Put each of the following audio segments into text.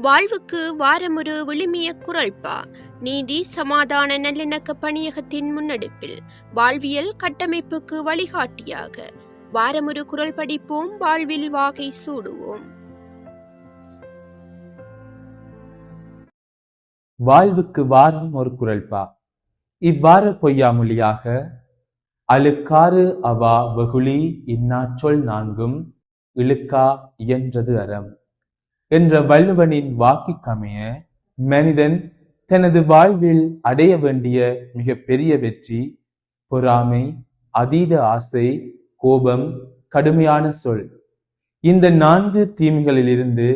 வாழ்வுக்கு வாரமொரு விழுமிய குரல்பா நீதி சமாதான நல்லிணக்க பணியகத்தின் முன்னெடுப்பில் வாழ்வியல் கட்டமைப்புக்கு வழிகாட்டியாக. வாரமொரு குரல் படிப்போம் வாழ்வில் வாகை சூடுவோம். வாழ்வுக்கு வாரம் ஒரு குரல்பா இவ்வார பொய்யாமொழியாக அழுக்காறு அவா வெகுளி இந்நாற்றொல் நான்கும் இழுக்கா இயன்றது அறம். என்ற வள்ளுவனின் வாக்கிற்கமைய மனிதன் தனது வாழ்வில் அடைய வேண்டிய மிக பெரிய வெற்றி பொறாமை அதீத ஆசை கோபம் கடுமையான சொல். இந்த நான்கு தீமைகளிலிருந்து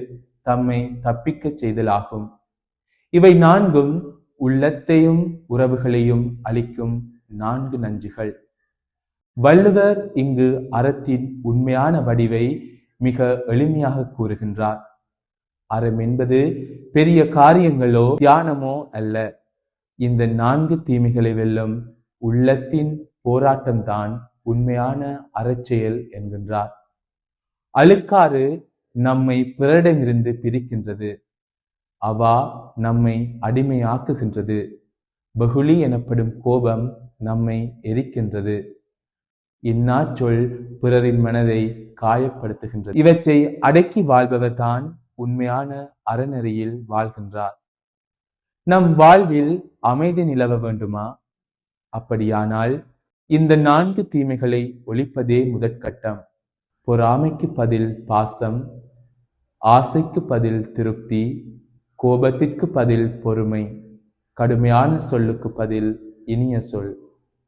தம்மை தப்பிக்கச் செய்தலாகும். இவை நான்கும் உள்ளத்தையும் உறவுகளையும் அளிக்கும் நான்கு நஞ்சுகள். வள்ளுவர் இங்கு அறத்தின் உண்மையான வடிவை மிக எளிமையாக கூறுகின்றார். அறம் என்பது பெரிய காரியங்களோ தியானமோ அல்ல. இந்த நான்கு தீமைகளை வெல்லும் உள்ளத்தின் போராட்டம்தான் உண்மையான அறச்செயல் என்கின்றார். அழுக்காறு நம்மை பிறரிடமிருந்து பிரிக்கின்றது. அவா நம்மை அடிமையாக்குகின்றது. பகுளி எனப்படும் கோபம் நம்மை எரிக்கின்றது. இந்நாச்சொல் பிறரின் மனதை காயப்படுத்துகின்றது. இவற்றை அடக்கி வாழ்பவர் தான் உண்மையான அறநெறியில் வாழ்கின்றார். நம் வாழ்வில் அமைதி நிலவ வேண்டுமா? அப்படியானால் இந்த நான்கு தீமைகளை ஒழிப்பதே முதற்கட்டம். பொறாமைக்கு பதில் பாசம் ஆசைக்கு பதில் திருப்தி கோபத்திற்கு பதில் பொறுமை கடுமையான சொல்லுக்கு பதில் இனிய சொல்.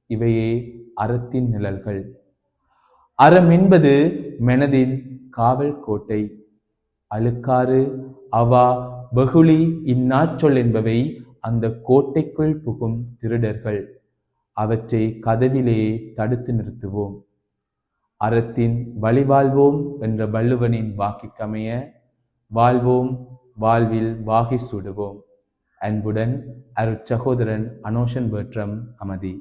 இவையே அறத்தின் நிழல்கள். அறம் என்பது மனதின் காவல் கோட்டை. அழுக்காறு அவா பகுளி இந்நாச்சொல் என்பவை அந்த கோட்டைக்குள் புகும் திருடர்கள். அவற்றை கதவிலே தடுத்து நிறுத்துவோம். அறத்தின் வழிவாழ்வோம் என்ற வள்ளுவனின் வாக்கிற்கமைய வாழ்வோம் வாழ்வில் வாகை சூடுவோம். அன்புடன் அருட்சகோதரன் அனோஷன் பேற்றம் அமதி.